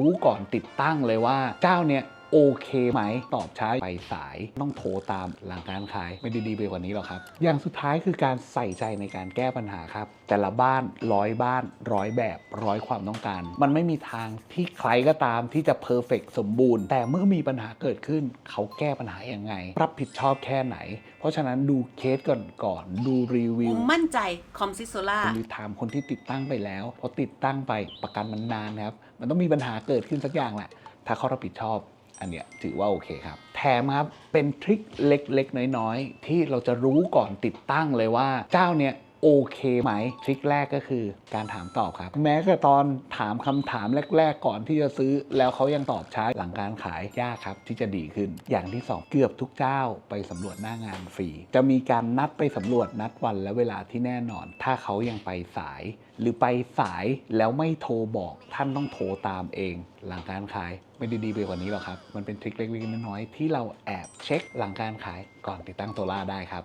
รู้ก่อนติดตั้งเลยว่าเจ้าเนี่ย โอเคไหม ตอบช้าไปสาย ต้องโทรตามหลังการขาย ไม่ได้ดีไปกว่านี้หรอกครับ อย่างสุดท้ายคือการใส่ใจในการแก้ปัญหาครับ แต่ละบ้านร้อยบ้านร้อยแบบร้อยความต้องการ มันไม่มีทางที่ใครก็ตามที่จะเพอร์เฟกสมบูรณ์ แต่เมื่อมีปัญหาเกิดขึ้น เขาแก้ปัญหาอย่างไง รับผิดชอบแค่ไหน เพราะฉะนั้นดูเคสก่อนก่อนดูรีวิบุวมมั่นใจคอมซิโซล่าหรือถามคนที่ติดตั้งไปแล้วพอติดตั้งไปประกันมันนานนะครับมันต้องมีปัญหาเกิดขึ้นสักอย่างแหละถ้าเขารับผิดชอบ อันเนี้ยถือว่าโอเคครับ แถมครับเป็นทริคเล็กๆ น้อยๆ ที่เราจะรู้ก่อนติดตั้งเลยว่าเจ้าเนี้ย โอเคไหมทริคแรกก็คือการถามตอบครับ แม้แต่ตอนถามคำถามแรก ๆ ก่อนที่จะซื้อ แล้วเขายังตอบช้าหลังการขายยากครับ ที่จะดีขึ้นอย่างที่สองเกือบทุกเจ้าไปสำรวจหน้างานฟรี จะมีการนัดไปสำรวจนัดวันและเวลาที่แน่นอน ถ้าเขายังไปสาย หรือไปสายแล้วไม่โทรบอกท่านต้องโทรตามเอง หลังการขายไม่ได้ดีไปกว่านี้หรอกครับมันเป็นทริคเล็กๆน้อยๆที่เราแอบเช็คหลังการขายก่อนติดตั้งโซล่าได้ครับ